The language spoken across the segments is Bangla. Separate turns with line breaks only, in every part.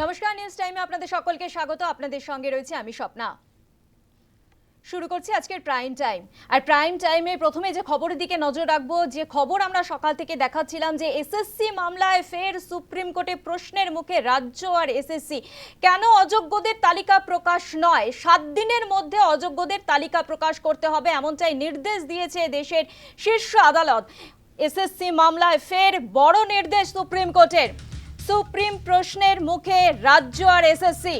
নমস্কার নিউজ টাইমে আপনাদের সকলকে স্বাগত। আপনাদের সঙ্গে রয়েছে আমি স্বপ্না। শুরু করছি আজকের প্রাইম টাইম আর প্রাইম টাইমে প্রথমে যে খবরের দিকে নজর রাখব, যে খবর আমরা সকাল থেকে দেখাচ্ছিলাম যে এসএসসি মামলায় ফের সুপ্রিম কোর্টে প্রশ্নের মুখে রাজ্য আর এসএসসি কেন অযোগ্যদের তালিকা প্রকাশ নয়? সাত দিনের মধ্যে অযোগ্যদের তালিকা প্রকাশ করতে হবে এমনটাই নির্দেশ দিয়েছে দেশের শীর্ষ আদালত। এসএসসি মামলায় ফের বড় নির্দেশ সুপ্রিম কোর্টের। সুপ্রিম প্রশ্নের মুখে রাজ্য আর এসএসসি।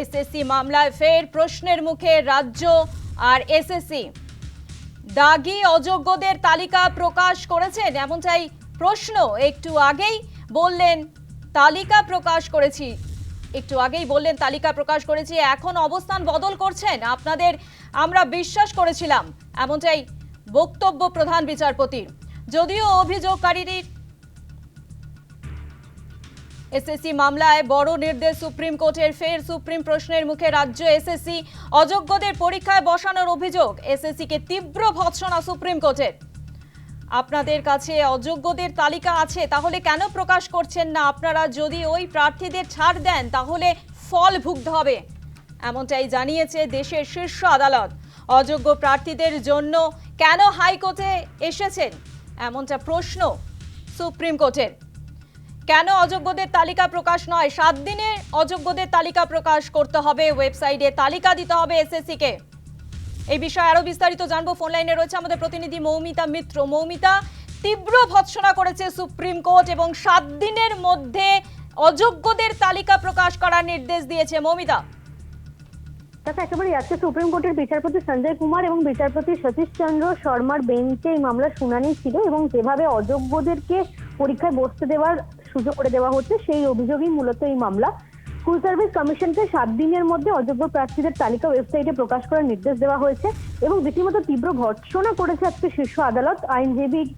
এসএসসি মামলায় ফের প্রশ্নের মুখে রাজ্য আর এসএসসি। দাগি অযোগ্যদের তালিকা প্রকাশ করেছেন এমনটাই প্রশ্ন একটু আগেই বললেন, তালিকা প্রকাশ করেছি। একটু আগেই বললেন, তালিকা প্রকাশ করেছি, এখন অবস্থান বদল করছেন। আপনাদের আমরা বিশ্বাস করেছিলাম, এমনটাই বক্তব্য প্রধান বিচারপতির। যদিও অভিযোগকারীর এসএসসি মামলায় বড় নির্দেশ সুপ্রিম কোর্টের, ফের সুপ্রিম প্রশ্নের মুখে রাজ্য এসএসসি অযোগ্যদের পরীক্ষায় বসানোর অভিযোগ এসএসসিকে তীব্র ভৎসনা সুপ্রিম কোর্টের। আপনাদের কাছে অযোগ্যদের তালিকা আছে, তাহলে কেন প্রকাশ করছেন না? আপনারা যদি ওই প্রার্থীদের ছাড় দেন, তাহলে ফল ভুগতে হবে। এমনটাই জানিয়েছে দেশের শীর্ষ আদালত। অযোগ্য প্রার্থীদের জন্য কেন হাইকোর্টে এসেছেন? এমনটা প্রশ্ন সুপ্রিম কোর্টের। কেন অযোগ্যদের তালিকা প্রকাশ নয়? সাত দিনে অযোগ্যদের তালিকা প্রকাশ করতে হবে ওয়েবসাইটে। তালিকা দিতে হবে এসএসসি কে এই বিষয়ে আরও বিস্তারিত জানব। ফোন লাইনে রয়েছে আমাদের প্রতিনিধি মৌমিতা মিত্র। মৌমিতা, তীব্র ভৎসনা করেছে সুপ্রিম কোর্ট এবং সাত দিনের মধ্যে অযোগ্যদের তালিকা প্রকাশ করার নির্দেশ দিয়েছে। মৌমিতা।
দেখো একেবারে আজকে সুপ্রিম কোর্টের বিচারপতি সঞ্জয় কুমার এবং বিচারপতি সতীশ চন্দ্র শর্মার বেঞ্চে এই শুনানি ছিল এবং যেভাবে অযোগ্যদেরকে পরীক্ষায় বসতে দেওয়ার সুযোগ করে দেওয়া হচ্ছে, সেই অভিযোগই মূলত এই মামলা। স্কুল সার্ভিস কমিশনকে সাত দিনের মধ্যে অযোগ্য প্রার্থীদের তালিকা ওয়েবসাইটে প্রকাশ করার নির্দেশ দেওয়া হয়েছে এবং রীতিমতো তীব্র ভর্ৎসনা করেছে আজকে শীর্ষ আদালত। আইনজীবী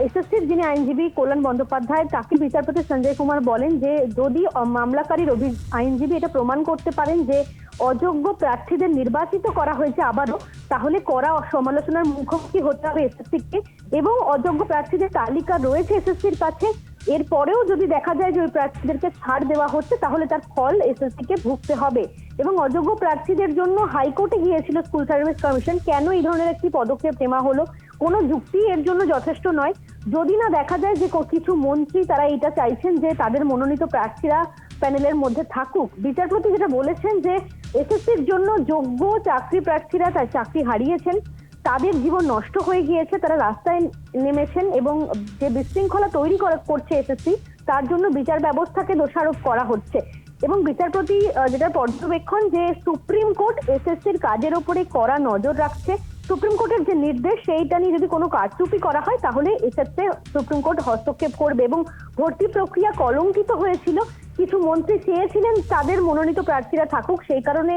এসএসসির যিনি আইনজীবী কল্যাণ বন্দ্যোপাধ্যায়, তাকে বিচারপতি সঞ্জয় কুমার বলেন যে, যদি মামলাকারীর অভি- আইনজীবী এটা প্রমাণ করতে পারেন যে, অযোগ্য প্রার্থীদের নির্বাচিত করা হয়েছে আবারও, তাহলে করা সমালোচনার মুখোমুখি হতে হবে এসএসসিকে এবং অযোগ্য প্রার্থীদের তালিকা রয়েছে এসএসসির কাছে। এরপরেও যদি দেখা যায় যে ওই প্রার্থীদেরকে ছাড় দেওয়া হচ্ছে, তাহলে তার ফল এসএসসি কে ভুগতে হবে। এবং অযোগ্য প্রার্থীদের জন্য হাইকোর্টে গিয়েছিল স্কুল সার্ভিস কমিশন, কেন এই ধরনের একটি পদক্ষেপ নেওয়া হলো? কোনো যুক্তি এর জন্য যথেষ্ট নয়। যদি না দেখা যায় যে কিছু মন্ত্রী তারা এটা চাইছেন যে তাদের মনোনীত প্রার্থীরা প্যানেলের মধ্যে থাকুক, বিচারপতি যেটা বলেছেন যে এসএসসির জন্য যোগ্য চাকরি প্রার্থীরা তার চাকরি হারিয়েছেন। তাদের জীবন নষ্ট হয়ে গিয়েছে, তারা রাস্তায় নেমেছেন এবং যে বিশৃঙ্খলা তৈরি করছে এসএসসি, তার জন্য বিচার ব্যবস্থাকে দোষারোপ করা হচ্ছে। এবং বিচারপতি যেটা পর্যবেক্ষণ যে সুপ্রিম কোর্ট এসএসসির কাজের ওপরে কড়া নজর রাখছে, সুপ্রিম কোর্টের যে নির্দেশ, সেইটা নিয়ে যদি কোনো কারচুপি করা হয়, তাহলে এক্ষেত্রে সুপ্রিম কোর্ট হস্তক্ষেপ করবে এবং ভর্তি প্রক্রিয়া কলঙ্কিত হয়েছিল। কিছু মন্ত্রী চেয়েছিলেন তাদের মনোনীত প্রার্থীরা থাকুক, সেই কারণে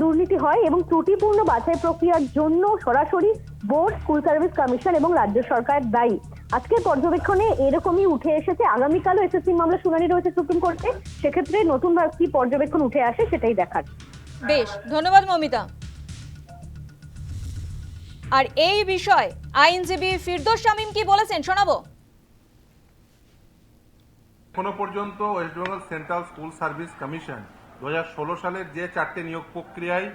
দুর্নীতি হয় এবং ত্রুটিপূর্ণ বাছাই প্রক্রিয়ার জন্য সরাসরি বোর্ড স্কুল সার্ভিস কমিশন এবং রাজ্য সরকার দায়ী। আজকের পর্যবেক্ষণে এরকমই উঠে এসেছে। আগামীকালও এসএসসি মামলা শুনানি রয়েছে সুপ্রিম কোর্টে সেক্ষেত্রে নতুন কি পর্যবেক্ষণ উঠে আসে সেটাই দেখার।
বেশ ধন্যবাদ মমিতা। আর এই বিষয় আইনজীবী ফিরদোস শামীম কি বলেছেন শোনাবো?
এখনও পর্যন্ত West Bengal central school service commission দু হাজার ষোলো সালের যে চারটে নিয়োগ প্রক্রিয়ায়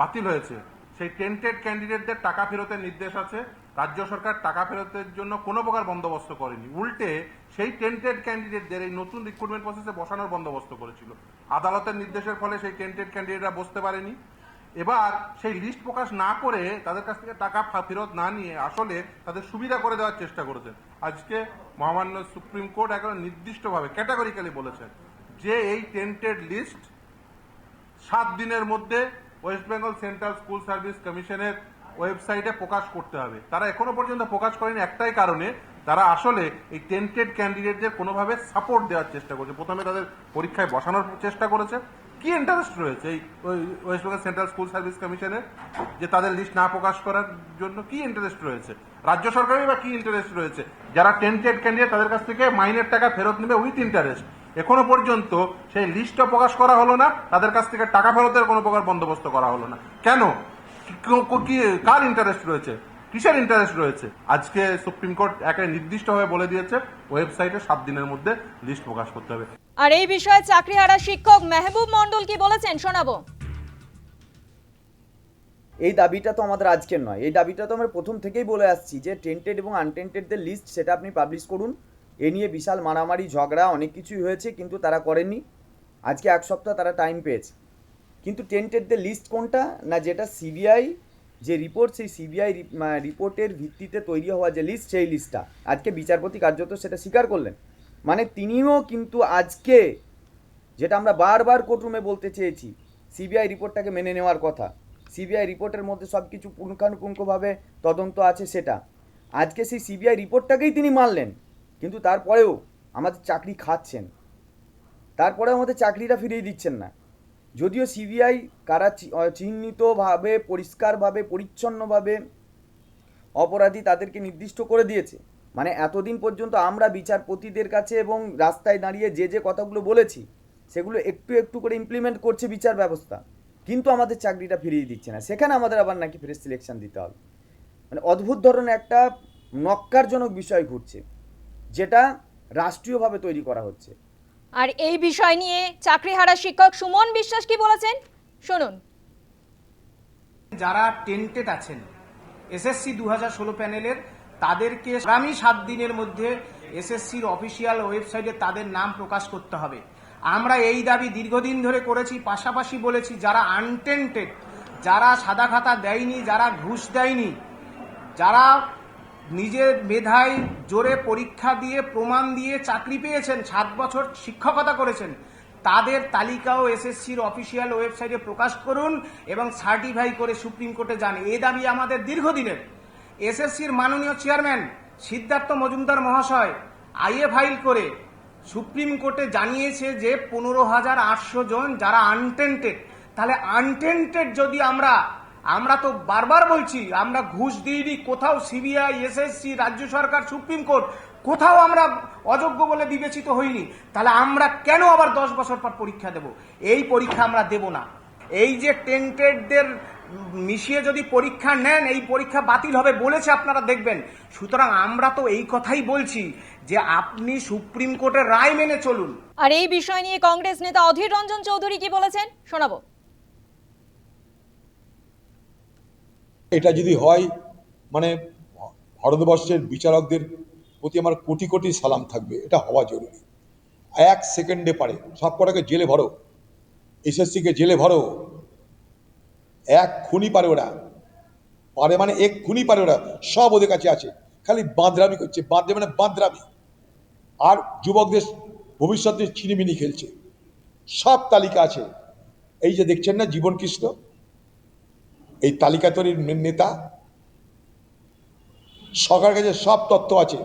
বাতিল হয়েছে, সেই টেন্টেড ক্যান্ডিডেটদের টাকা ফেরতের নির্দেশ আছে। রাজ্য সরকার টাকা ফেরতের জন্য কোনো প্রকার বন্দোবস্ত করেনি। উল্টে সেই টেন্টেড ক্যান্ডিডেটদের এই নতুন রিক্রুটমেন্ট প্রসেসে বসানোর বন্দোবস্ত করেছিল। আদালতের নির্দেশের ফলে সেই টেন্টেড ক্যান্ডিডেটরা বসতে পারেনি। এবার সেই লিস্ট প্রকাশ না করে তাদের কাছ থেকে টাকা ফেরত না নিয়ে আসলে তাদের সুবিধা করে দেওয়ার চেষ্টা করেছেন আজকে মহামান্য সুপ্রিম কোর্ট একবার নির্দিষ্টভাবে, ক্যাটাগরিক্যালি বলেছেন যে এই টেন্টেড লিস্ট সাত দিনের মধ্যে West Bengal central school service কমিশনের ওয়েবসাইটে প্রকাশ করতে হবে। তারা এখনও পর্যন্ত প্রকাশ করেনি একটাই কারণে, তারা আসলে এই টেন্টেড ক্যান্ডিডেটদের কোনোভাবে সাপোর্ট দেওয়ার চেষ্টা করছে। প্রথমে তাদের পরীক্ষায় বসানোর চেষ্টা করেছে। কি ইন্টারেস্ট রয়েছে এই West Bengal central school service কমিশনের যে তাদের লিস্ট না প্রকাশ করার জন্য কি ইন্টারেস্ট রয়েছে? রাজ্য সরকারের বা কি ইন্টারেস্ট রয়েছে? যারা টেন্টেড ক্যান্ডিডেট তাদের কাছ থেকে মাইনের টাকা ফেরত নেবে উইথ ইন্টারেস্ট এখনও পর্যন্ত সেই লিস্টটা প্রকাশ করা হলো না তাদের কাছ থেকে টাকা ফেরতের কোনো প্রকার বন্দোবস্ত করা হলো না। কেন? কি- কি কার ইন্টারেস্ট রয়েছে? কিসের ইন্টারেস্ট রয়েছে? আজকে সুপ্রিম কোর্ট একে নির্দিষ্টভাবে বলে দিয়েছে ওয়েবসাইটে সাত দিনের মধ্যে লিস্ট প্রকাশ করতে হবে।
আর এই বিষয়ে চাকরি চাকরিহারা শিক্ষক মেহবুব মন্ডল কি বলেছেন? শোনাবো।
এই দাবিটা তো আমাদের আজকের নয়। এই দাবিটা তো আমরা প্রথম থেকেই বলে আসছি যে টেন্টেড এবং আনটেন্টেডদের লিস্ট সেটা আপনি পাবলিশ করুন। এ নিয়ে বিশাল মারামারি, ঝগড়া, অনেক কিছুই হয়েছে, কিন্তু তারা করেননি। আজকে এক সপ্তাহ তারা টাইম পেয়েছে। কিন্তু টেন্টেডদের লিস্ট কোনটা? না, যেটা সিবিআই যে রিপোর্ট সেই সিবিআই রিপোর্টের ভিত্তিতে তৈরি হওয়া যে লিস্ট সেই লিস্টটা আজকে বিচারপতি কার্যত সেটা স্বীকার করলেন। মানে তিনিও কিন্তু আজকে, যেটা আমরা বারবার কোর্টরুমে বলতে চেয়েছি সিবিআই রিপোর্টটাকে মেনে নেওয়ার কথা। সিবিআই রিপোর্টের মধ্যে সব কিছু পুঙ্খানুপুঙ্খভাবে তদন্ত আছে সেটা। আজকে সেই সিবিআই রিপোর্টটাকেই তিনি মানলেন। কিন্তু তারপরেও আমাদের চাকরি খাচ্ছেন। তারপরে আমাদের চাকরিটা ফিরিয়ে দিচ্ছেন না। যদিও সিবিআই কারা চিহ্নিতভাবে, পরিষ্কারভাবে, পরিচ্ছন্নভাবে অপরাধী তাদেরকে নির্দিষ্ট করে দিয়েছে। মানে এতদিন পর্যন্ত আমরা বিচারপতিদের কাছে এবং রাস্তায় দাঁড়িয়ে যে যে কথাগুলো বলেছি, সেগুলো একটু একটু করে ইমপ্লিমেন্ট করছে বিচার ব্যবস্থা। কিন্তু আমাদের চাকরিটা ফিরিয়ে দিচ্ছে না। সেখানে আমাদের আবার নাকি ফ্রেশ সিলেকশন দিতে হবে। মানে অদ্ভুত ধরনের একটা নক্কারজনক বিষয় ঘটছে। যেটা রাষ্ট্রীয়ভাবে তৈরি করা হচ্ছে।
আর এই বিষয় নিয়ে চাকরিহারা শিক্ষক সুমন বিশ্বাস কি বলেছেন? শুনুন।
যারা টেন্টেড আছেন এসএসসি দু হাজার ষোলো প্যানেলের তাদেরকে আগামী সাত দিনের মধ্যে এসএসসির অফিসিয়াল ওয়েবসাইটে তাদের নাম প্রকাশ করতে হবে। আমরা এই দাবি দীর্ঘদিন ধরে করেছি পাশাপাশি বলেছি যারা আনটেন্টেড যারা সাদা খাতা দেয়নি যারা ঘুষ দেয়নি যারা নিজের মেধায় জোরে পরীক্ষা দিয়ে, প্রমাণ দিয়ে চাকরি পেয়েছেন, সাত বছর শিক্ষকতা করেছেন। তাদের তালিকাও এসএসসির অফিসিয়াল ওয়েবসাইটে প্রকাশ করুন এবং সার্টিফাই করে সুপ্রিম কোর্টে যান। এ দাবি আমাদের দীর্ঘদিনের। এসএসসির মাননীয় চেয়ারম্যান সিদ্ধার্থ মজুমদার মহাশয় আইএ ফাইল করে সুপ্রিম কোর্টে জানিয়েছে যে পনেরো হাজার আটশো জন যারা আনটেন্টেড তাহলে আনটেন্টেড যদি আমরা আমরা তো বারবার বলছি, আমরা ঘুষ দিইনি, কোথাও সিবিআই, এসএসসি, রাজ্য সরকার, সুপ্রিম কোর্ট, কোথাও আমরা অযোগ্য বলে বিবেচিত হইনি। তাহলে আমরা কেন আবার দশ বছর পর পরীক্ষা দেব? এই পরীক্ষা আমরা দেব না। এই যে টেন্টেডদের মিশিয়ে যদি পরীক্ষা নেন, এই পরীক্ষা বাতিল হবে বলেছে আপনারা দেখবেন। সুতরাং আমরা তো এই কথাই বলছি যে আপনি সুপ্রিম কোর্টের রায় মেনে চলুন।
আর এই বিষয় নিয়ে কংগ্রেস নেতা অধীর রঞ্জন চৌধুরী কি বলেছেন? শোনাবো।
এটা যদি হয় মানে ভারতবর্ষের বিচারকদের প্রতি আমার কোটি কোটি সালাম থাকবে, এটা হওয়া জরুরি। এক সেকেন্ডে পারে, সব কটাকে জেলে ভরো, এসএসসিকে জেলে ভরো। এক খুনি পারে ওরা, পারে মানে এক খুনি পারে ওরা, সব ওদের কাছে আছে, খালি বাঁদরামি করছে বাঁদরে মানে বাঁদরামি। আর যুবকদের ভবিষ্যতে ছিনিমিনি খেলছে, সব তালিকা আছে। এই যে দেখছেন না, জীবন কৃষ্ণ? এই তালিকা তৈরির নেতা। সরকারের কাছে সব তথ্য আছে।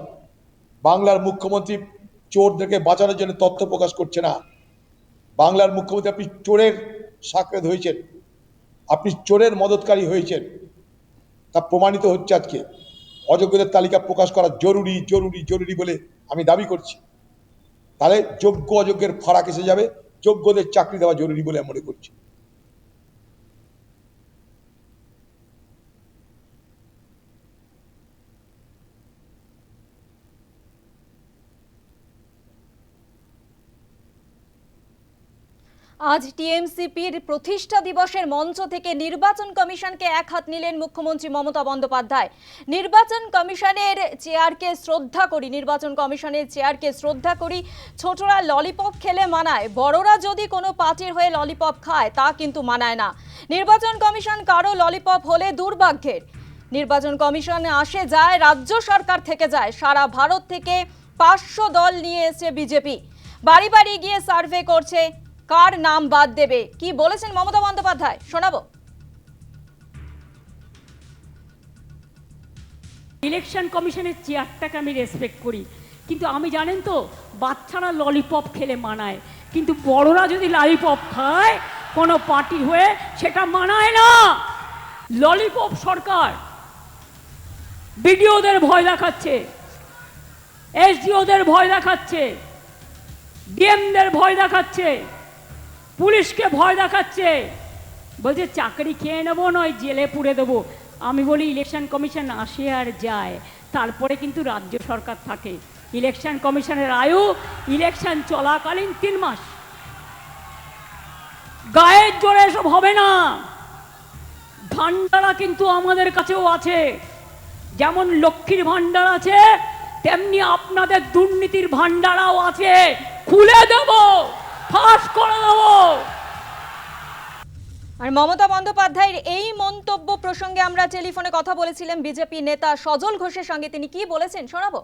বাংলার মুখ্যমন্ত্রী চোরদেরকে বাঁচানোর জন্য তথ্য প্রকাশ করছে না। বাংলার মুখ্যমন্ত্রী আপনি চোরের সাকরেদ হয়েছেন। আপনি চোরের মদতকারী হয়েছেন। তা প্রমাণিত হচ্ছে আজকে। অযোগ্যদের তালিকা প্রকাশ করা জরুরি জরুরি জরুরি বলে আমি দাবি করছি। তাহলে যোগ্য অযোগ্যের ফারাক এসে যাবে। যোগ্যদের চাকরি দেওয়া জরুরি বলে আমি মনে করছি।
আজ টিএমসিপির প্রতিষ্ঠা দিবসের মঞ্চ থেকে নির্বাচন কমিশনকে এক হাত নিলেন মুখ্যমন্ত্রী মমতা বন্দ্যোপাধ্যায়। নির্বাচন কমিশনের চেয়ারকে শ্রদ্ধা করি, নির্বাচন কমিশনের চেয়ারকে শ্রদ্ধা করি। ছোটরা ললিপপ খেলে মানায়, বড়রা যদি কোনো পার্টির হয়ে ললিপপ খায়, তা কিন্তু মানায় না। নির্বাচন কমিশন কারও ললিপপ হলে দুর্ভাগ্যের। নির্বাচন কমিশনে আসে যায়, রাজ্য সরকার থেকে যায়। সারা ভারত থেকে পাঁচশো দল নিয়ে এসে বিজেপি। বাড়ি বাড়ি গিয়ে সার্ভে করছে কার নাম বাদ দেবে? কি বলেছেন মমতা বন্দ্যোপাধ্যায়? শোনাবো।
ইলেকশন কমিশনের চেয়ারটাকে আমি রেসপেক্ট করি। কিন্তু আমি জানেন তো, বাচ্চারা ললিপপ খেলে মানায়। কিন্তু বড়রা যদি ললিপপ খায়, কোনো পার্টি হয়ে সেটা মানায় না। ললিপপ সরকার বিডিওদের ভয় দেখাচ্ছে এসডিওদের ভয় দেখাচ্ছে ডিএমদের ভয় দেখাচ্ছে। পুলিশকে ভয় দেখাচ্ছে। বলছে, চাকরি খেয়ে নেব নয়, জেলে পুড়ে দেবো। আমি বলি, ইলেকশন কমিশন আসে আর যায়। তারপরে কিন্তু রাজ্য সরকার থাকে। ইলেকশন কমিশনের আয়ু, ইলেকশন চলাকালীন তিন মাস। গায়ের জোরে এসব হবে না। ভান্ডারা কিন্তু আমাদের কাছেও আছে। যেমন লক্ষ্মীর ভান্ডার আছে, তেমনি আপনাদের দুর্নীতির ভান্ডারাও আছে। খুলে দেব। ফাঁস করে দেবো।
আর মমতা বন্দ্যোপাধ্যায়ের এই মন্তব্য প্রসঙ্গে আমরা টেলিফোনে কথা বলেছিলাম বিজেপি নেতা সজল ঘোষের সঙ্গে। তিনি কি বলেছেন শোনাবো?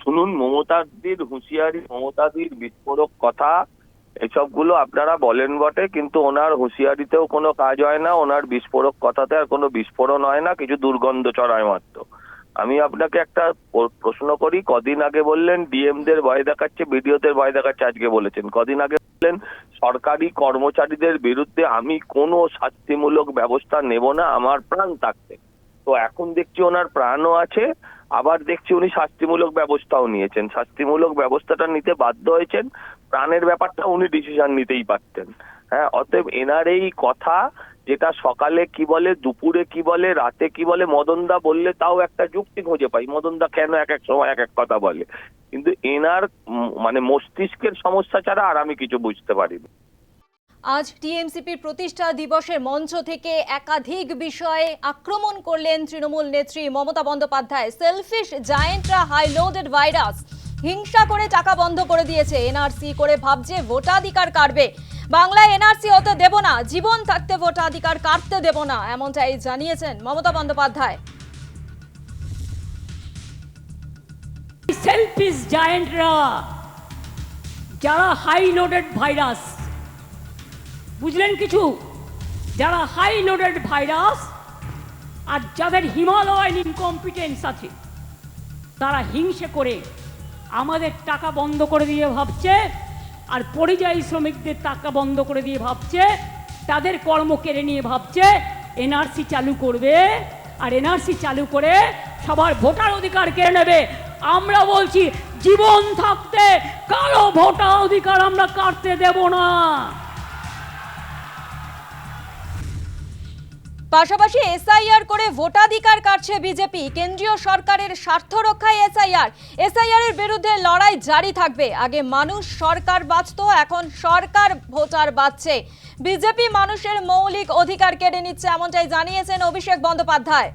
শুনুন মমতাদির হুঁশিয়ারি মমতাদির বিস্ফোরক কথা এসবগুলো আপনারা বলেন বটে কিন্তু ওনার হুঁশিয়ারিতেও কোনো কাজ হয় না ওনার বিস্ফোরক কথাতে আর কোনো বিস্ফোরণ হয় না কিছু দুর্গন্ধ ছড়ায় মাত্র। আমি আপনাকে একটা প্রশ্ন করি। কদিন আগে বললেন ডিএম দের ভয় দেখাচ্ছে, বিডিওদের ভয় দেখাচ্ছে, আজকে বলেছেন। কদিন আগে বললেন, সরকারি কর্মচারীদের বিরুদ্ধে আমি কোনো শাস্তিমূলক ব্যবস্থা নেব না, আমার প্রাণ থাকতে তো এখন দেখছি ওনার প্রাণও আছে, আবার দেখছি উনি শাস্তিমূলক ব্যবস্থাও নিয়েছেন। শাস্তিমূলক ব্যবস্থাটা নিতে বাধ্য হয়েছেন, প্রাণের ব্যাপারটা উনি ডিসিশন নিতেই পারতেন। হ্যাঁ অতএব এনার এই কথা যেটা সকালে কি বলে, দুপুরে কি বলে, রাতে কি বলে, মদনদা বললে তাও একটা যুক্তি খুঁজে পাই। মদনদা কেন এক এক সময় এক এক কথা বলে? কিন্তু এনার মানে মস্তিষ্কের সমস্যা ছাড়া আর আমি কিছু বুঝতে পারিনি।
আজ টিএমসিপির প্রতিষ্ঠা দিবসের মঞ্চ থেকে একাধিক বিষয়ে আক্রমণ করলেন তৃণমূল নেত্রী মমতা বন্দ্যোপাধ্যায়। সেলফিশ জায়েন্টরা হাই লোডেড ভাইরাস হিংসা করে টাকা বন্ধ করে দিয়েছে এনআরসি করে ভাবছে ভোটাধিকার কাটবে। বাংলায় এনআরসি হতে দেব না, জীবন থাকতে ভোটাধিকার কাটতে দেব না, এমনটাই জানিয়েছেন মমতা বন্দ্যোপাধ্যায়।
সেলফিস জায়েন্টরা, যারা হাই লোডেড ভাইরাস বুঝলেন কিছু? যারা হাই লোডেড ভাইরাস আর যাদের হিমালয়ান ইনকম্পিটেন্স আছে, তারা হিংসে করে আমাদের টাকা বন্ধ করে দিয়ে ভাবছে, আর পরিযায়ী শ্রমিকদের টাকা বন্ধ করে দিয়ে ভাবছে, তাদের কর্ম কেড়ে নিয়ে ভাবছে, এনআরসি চালু করবে, আর এনআরসি চালু করে সবার ভোটার অধিকার কেড়ে নেবে। আমরা বলছি, জীবন থাকতে কারও ভোটার অধিকার আমরা কাটতে দেব না।
পাশাপাশি এসআইআর করে ভোটাধিকার কাটছে বিজেপি। কেন্দ্রীয় সরকারের স্বার্থ রক্ষায় এসআইআর। এসআইআর এর বিরুদ্ধে লড়াই জারি থাকবে। আগে মানুষ সরকার বাঁচত, এখন সরকার ভোটার বাঁচছে। বিজেপি মানুষের মৌলিক অধিকার কেড়ে নিচ্ছে এমনটাই জানিয়েছেন অভিষেক বন্দ্যোপাধ্যায়।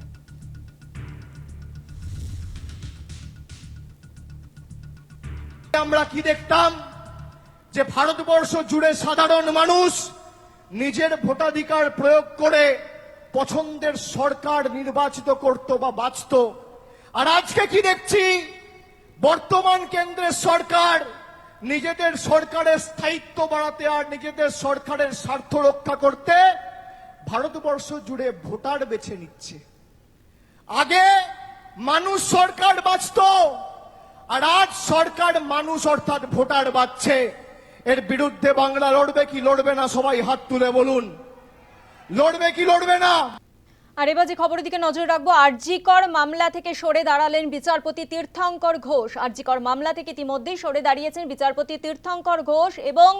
আমরা কি দেখতাম যে ভারতবর্ষ জুড়ে সাধারণ মানুষ নিজের ভোটাধিকার প্রয়োগ করে পছন্দের সরকার নির্বাচিত করত বা বাঁচত। আর আজকে কি দেখছি? বর্তমান কেন্দ্রের সরকার নিজেদের সরকারের স্থায়িত্ব বাড়াতে আর নিজেদের সরকারের স্বার্থ রক্ষা করতে ভারতবর্ষ জুড়ে ভোটার বেছে নিচ্ছে। আগে মানুষ সরকার বাঁচত, আর আজ সরকার মানুষ অর্থাৎ ভোটার বাঁচছে। এর বিরুদ্ধে বাংলা লড়বে কি লড়বে না সবাই হাত তুলে বলুন। লড়বে কি লড়বে না?
আর এবার যে খবরের দিকে নজর রাখব, আরজিকর মামলা থেকে সরে দাঁড়ালেন বিচারপতি তীর্থঙ্কর ঘোষ। আরজিকর মামলা থেকে ইতিমধ্যেই সরে দাঁড়িয়েছেন বিচারপতি তীর্থঙ্কর ঘোষ এবং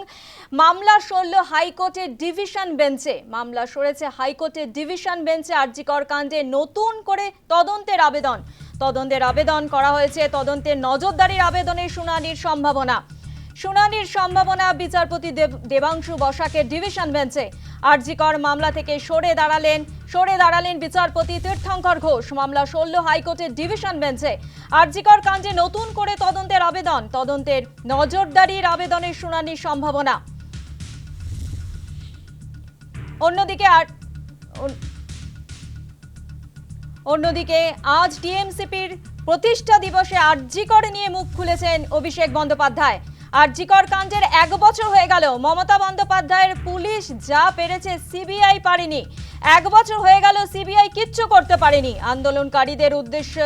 মামলা সরল হাইকোর্টের ডিভিশন বেঞ্চে। মামলা সরেছে হাইকোর্টের ডিভিশন বেঞ্চে আরজিকর কাণ্ডে নতুন করে তদন্তের আবেদন। তদন্তের আবেদন করা হয়েছে, তদন্তের নজরদারির আবেদনের শুনানির সম্ভাবনা। শুনানির সম্ভাবনা বিচারপতি দেব- দেবাংশু বসাকের ডিভিশন বেঞ্চে। আরজিকর মামলা থেকে সরে দাঁড়ালেন সরে দাঁড়ালেন বিচারপতি তীর্থঙ্কর ঘোষ। মামলা সরল হাইকোর্টের ডিভিশন বেঞ্চে। আরজিকর কাণ্ডে নতুন করে তদন্তের আবেদন। তদন্তের নজরদারির আবেদনের শুনানির সম্ভাবনা। অন্যদিকে আর অন্যদিকে আজ টিএমসিপির প্রতিষ্ঠা দিবসে আরজিকর নিয়ে মুখ খুলেছেন অভিষেক বন্দ্যোপাধ্যায়। আরজিকর কাণ্ডের এক বছর হয়ে গেল। মমতা বন্দ্যোপাধ্যায়ের পুলিশ যা পেরেছে সিবিআই পারেনি। এক বছর হয়ে গেল সিবিআই কিচ্ছু করতে পারেনি। আন্দোলনকারীদের উদ্দেশ্যে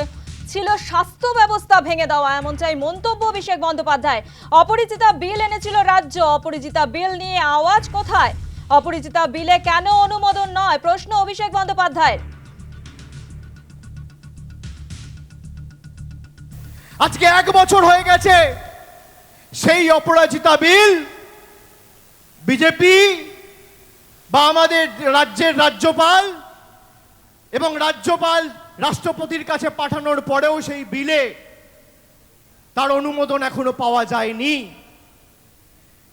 ছিল স্বাস্থ্য ব্যবস্থা ভেঙে দেওয়া, এমনটাই মন্তব্য অভিষেক বন্দ্যোপাধ্যায়। অপরিচিতা বিল এনেছিল রাজ্য, অপরিচিতা বিল নিয়ে আওয়াজ কোথায়? অপরিচিতা বিলে কেন অনুমোদন নয়? প্রশ্ন অভিষেক বন্দ্যোপাধ্যায়ের।
আজকে এক বছর হয়ে গেছে। সেই অপরাজিতা বিল বিজেপি বা আমাদের রাজ্যের রাজ্যপাল এবং রাজ্যপাল রাষ্ট্রপতির কাছে পাঠানোর পরেও সেই বিলে তার অনুমোদন এখনও পাওয়া যায়নি।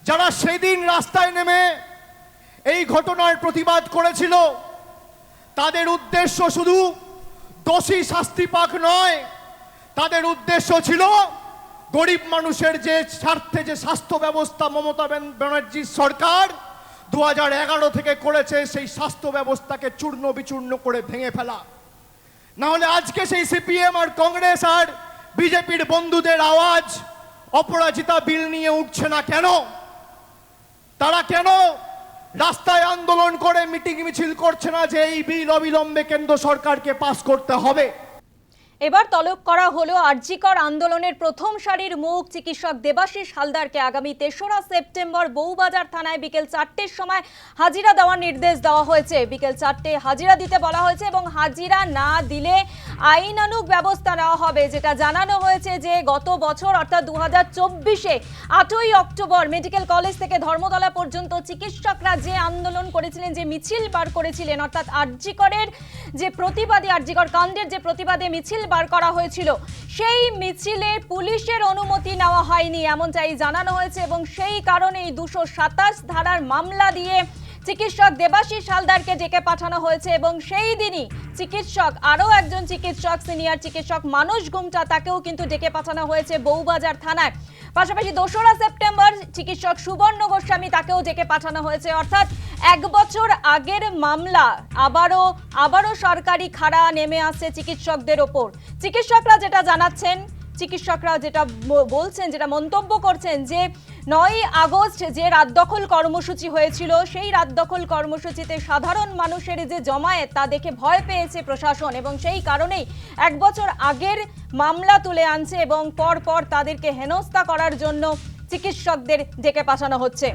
যারা সেদিন রাস্তায় নেমে এই ঘটনার প্রতিবাদ করেছিল, তাদের উদ্দেশ্য শুধু দোষী শাস্তি পাক নয়, তাদের উদ্দেশ্য ছিল গরিব মানুষের যে স্বার্থে যে স্বাস্থ্য ব্যবস্থা মমতা ব্যান- ব্যানার্জির সরকার দু এগারো থেকে করেছে, সেই স্বাস্থ্য ব্যবস্থাকে চূর্ণ বিচূর্ণ করে ভেঙে ফেলা। না হলে আজকে সেই সিপিএম আর কংগ্রেস আর বিজেপির বন্ধুদের আওয়াজ অপরাজিতা বিল নিয়ে উঠছে না কেন? তারা কেন রাস্তায় আন্দোলন করে, মিটিং মিছিল করছে না যে এই বিল অবিলম্বে কেন্দ্র সরকারকে পাস করতে হবে?
এবার তলব করা হলো আরজিকর আন্দোলনের প্রথম সারির মুখ চিকিৎসক দেবাশিস হালদারকে আগামী তেসরা সেপ্টেম্বর বউবাজার থানায় বিকেল চারটের সময় হাজিরা দেওয়ার নির্দেশ দেওয়া হয়েছে। বিকেল চারটে হাজিরা দিতে বলা হয়েছে এবং হাজিরা না দিলে আইনানুগ ব্যবস্থা নেওয়া হবে। যেটা জানানো হয়েছে যে গত বছর, অর্থাৎ দু হাজার চব্বিশে আটই অক্টোবর মেডিকেল কলেজ থেকে ধর্মতলা পর্যন্ত চিকিৎসকরা যে আন্দোলন করেছিলেন, যে মিছিল বার করেছিলেন, অর্থাৎ আরজিকরের যে প্রতিবাদী, আরজিকর কাণ্ডের যে প্রতিবাদে মিছিল বার করা হয়েছিল। সেই মিছিলে পুলিশের অনুমতি নেওয়া হয়নি, এমনটাই জানানো হয়েছে এবং সেই কারণেই দুশো সাতাশ ধারার মামলা দিয়ে চিকিৎসক দেবাশিস হালদারকে ডেকে পাঠানো হয়েছে এবং সেই দিনই চিকিৎসক, আরও একজন চিকিৎসক, সিনিয়র চিকিৎসক মানুষ গুমটা তাকেও কিন্তু ডেকে পাঠানো হয়েছে বউবাজার থানায় পাশাপাশি দোসরা সেপ্টেম্বর চিকিৎসক সুবর্ণ গোস্বামী তাকেও ডেকে পাঠানো হয়েছে। অর্থাৎ এক বছর আগের মামলা, আবারও আবারও সরকারি খাড়া নেমে আসছে চিকিৎসকদের ওপর। চিকিৎসকরা যেটা জানাচ্ছেন, চিকিৎসকরা যেটা বলছেন, যেটা মন্তব্য করছেন যে নয় আগস্ট যে রাত দখল কর্মসূচি হয়েছিল, সেই রাত দখল কর্মসূচিতে সাধারণ মানুষের যে জমায়েত, তা দেখে ভয় পেয়েছে প্রশাসন এবং সেই কারণেই এক বছর আগের মামলা তুলে আনছে এবং পর পর তাদেরকে হেনস্থা করার জন্য চিকিৎসকদের ডেকে পাঠানো হচ্ছে।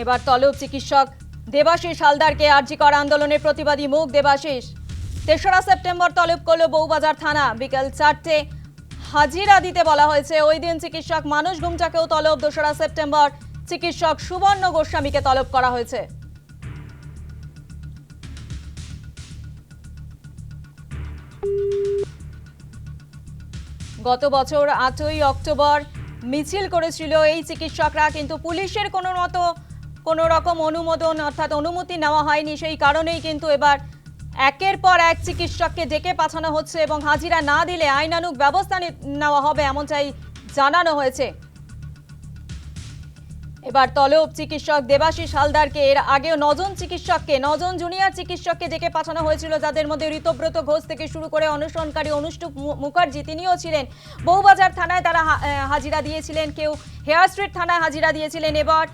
এবার তলব চিকিৎসক দেবাশিস হালদারকে আর্জি করা আন্দোলনের প্রতিবাদী মুখ দেবাশিস। তেসরা সেপ্টেম্বর তলব করল বউবাজার থানা। বিকেল চারটে হাজিরা দিতে বলা হয়েছে। ওই দিন চিকিৎসক মানুষ গুমটাকেও তলব। দোসরা সেপ্টেম্বর চিকিৎসক সুবর্ণ গোস্বামীকে তলব করা হয়েছে। গত বছর আটই অক্টোবর মিছিল করেছিল এই চিকিৎসকরা, কিন্তু পুলিশের কোনো মতো কোনো রকম অনুমোদন অর্থাৎ অনুমতি নেওয়া হয়নি। সেই কারণেই কিন্তু এবার একের পর এক চিকিৎসককে ডেকে পাঠানো হচ্ছে এবং হাজিরা না দিলে আইনানুগ ব্যবস্থা নেওয়া হবে এমনটাই জানানো হয়েছে। এবার তলব চিকিৎসক দেবাশিস হালদারকে এর আগেও নজন চিকিৎসককে, নজন জুনিয়র চিকিৎসককে ডেকে পাঠানো হয়েছিল, যাদের মধ্যে ঋতব্রত ঘোষ থেকে শুরু করে অনুসরণকারী অনুষ্টুপ মু- মুখার্জি তিনিও ছিলেন। বহুবাজার থানায় তারা হাজিরা দিয়েছিলেন, কেউ হেয়ার স্ট্রিট থানায় হাজিরা দিয়েছিলেন। এবার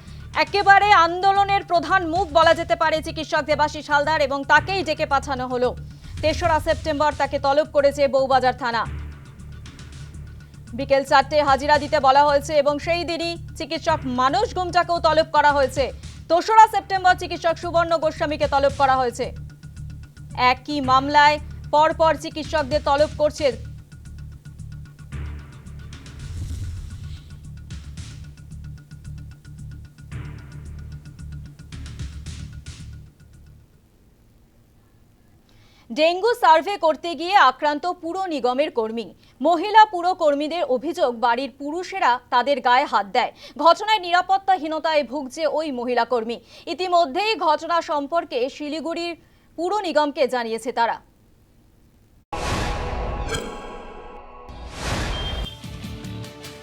একেবারে আন্দোলনের প্রধান মুখ বলা যেতে পারে চিকিৎসক দেবাশিস হালদার এবং তাকেই ডেকে পাঠানো হলো। তেসরা সেপ্টেম্বর তাকে তলব করেছে বউবাজার থানা। বিকেল চারটে হাজিরা দিতে বলা হয়েছে এবং সেই দিনই চিকিৎসক মানুষ গুমটাকেও তলব করা হয়েছে। দোসরা সেপ্টেম্বর চিকিৎসক সুবর্ণ গোস্বামীকে তলব করা হয়েছে। একই মামলায় পরপর চিকিৎসকদের তলব করছে ডেঙ্গু সার্ভে করতে গিয়ে আক্রান্ত পুর নিগমের কর্মী। মহিলা পুর কর্মীদের অভিযোগ, বাড়ির পুরুষেরা তাদের গায়ে হাত দেয়। ঘটনায় নিরাপত্তাহীনতায় ভুগছে ওই মহিলা কর্মী। ইতিমধ্যেই ঘটনা সম্পর্কে শিলিগুড়ির পুর নিগমকে জানিয়েছে তারা।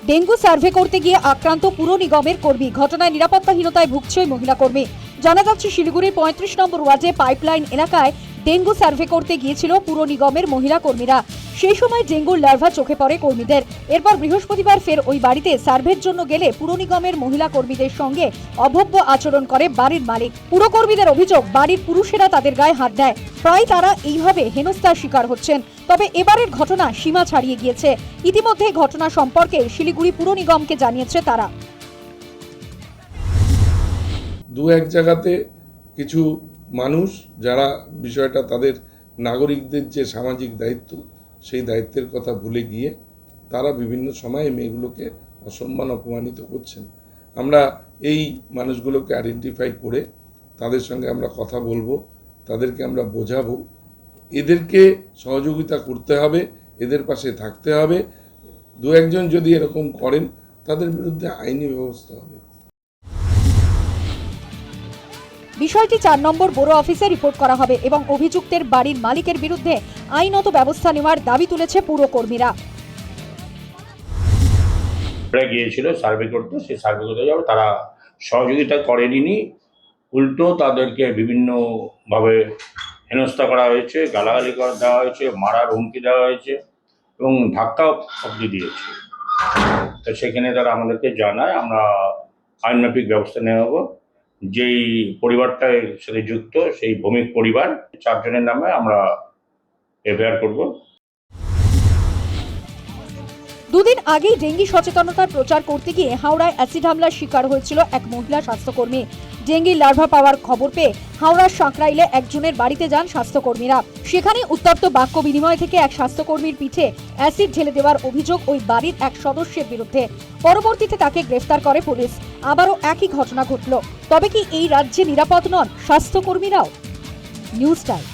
ডেঙ্গু সার্ভে করতে গিয়ে আক্রান্ত পুর নিগমের কর্মী। ঘটনায় নিরাপত্তাহীনতায় ভুগছে ওই মহিলা কর্মী। জানা যাচ্ছে, শিলিগুড়ির পঁয়ত্রিশ নম্বর ওয়ার্ডে পাইপলাইন এলাকায় ডেঙ্গু সার্ভে করতে গিয়েছিল পুর নিগমের মহিলা কর্মীরা। সেই সময় ডেঙ্গুর লার্ভা চোখে পড়ে কর্মীদের। এরপর বৃহস্পতিবার ফের ওই বাড়িতে সার্ভের জন্য গেলে পুর নিগমের মহিলা কর্মীদের সঙ্গে অভব্য আচরণ করে বাড়ির মালিক। পুরকর্মীদের অভিযোগ, বাড়ির পুরুষেরা তাদের গায়ে হাত দেয়। প্রায় তারা এইভাবে হেনস্থার শিকার হচ্ছেন। তবে এবারের ঘটনা সীমা ছাড়িয়ে গিয়েছে। ইতিমধ্যে ঘটনা সম্পর্কে শিলিগুড়ি পুর নিগমকে জানিয়েছে তারা।
দু এক জায়গাতে কিছু মানুষ যারা বিষয়টা তাদের নাগরিকদের যে সামাজিক দায়িত্ব, সেই দায়িত্বের কথা ভুলে গিয়ে তারা বিভিন্ন সময়ে মেয়েগুলোকে অসম্মান, অপমানিত করছেন। আমরা এই মানুষগুলোকে আইডেন্টিফাই করে তাদের সঙ্গে আমরা কথা বলব, তাদেরকে আমরা বোঝাবো। এদেরকে সহযোগিতা করতে হবে, এদের পাশে থাকতে হবে। দু একজন যদি এরকম করেন, তাদের বিরুদ্ধে আইনি ব্যবস্থা হবে।
বিষয়টি চার নম্বর বড় অফিসে রিপোর্ট করা হবে এবং অভিযুক্তের বাড়ির মালিকের বিরুদ্ধে আইনত ব্যবস্থা নেওয়ার দাবি তুলেছে পুরকর্মীরা।
গিয়েছিল সার্ভে করতে সেই সার্ভে করতে যাবে তারা সহযোগিতা করেনি। উল্টো তাদেরকে বিভিন্নভাবে হেনস্থা করা হয়েছে, গালাগালি করা, দেওয়া হয়েছে, মারার হুমকি দেওয়া হয়েছে এবং ধাক্কা অব্দি দিয়েছে। তো সেখানে তারা আমাদেরকে জানায়, আমরা আইনমাফিক ব্যবস্থা নেওয়া হব। যেই পরিবারটা সাথে যুক্ত, সেই ভৌমিক পরিবার, চারজনের নামে আমরা এফআইআর করব।
দুদিন আগেই ডেঙ্গি সচেতনতার প্রচার করতে গিয়ে হাওড়ায় অ্যাসিড হামলার শিকার হয়েছিল এক মহিলা স্বাস্থ্যকর্মী। ডেঙ্গি লার্ভা পাওয়ার খবর পেয়ে হাওড়ার সাঁকরাইলে একজনের বাড়িতে যান স্বাস্থ্যকর্মীরা। সেখানে উত্তপ্ত বাক্য বিনিময় থেকে এক স্বাস্থ্যকর্মীর পিঠে অ্যাসিড ঢেলে দেওয়ার অভিযোগ ওই বাড়ির এক সদস্যের বিরুদ্ধে। পরবর্তীতে তাকে গ্রেফতার করে পুলিশ। আবারও একই ঘটনা ঘটল। তবে কি এই রাজ্যে নিরাপদ নন স্বাস্থ্যকর্মীরাও? News time.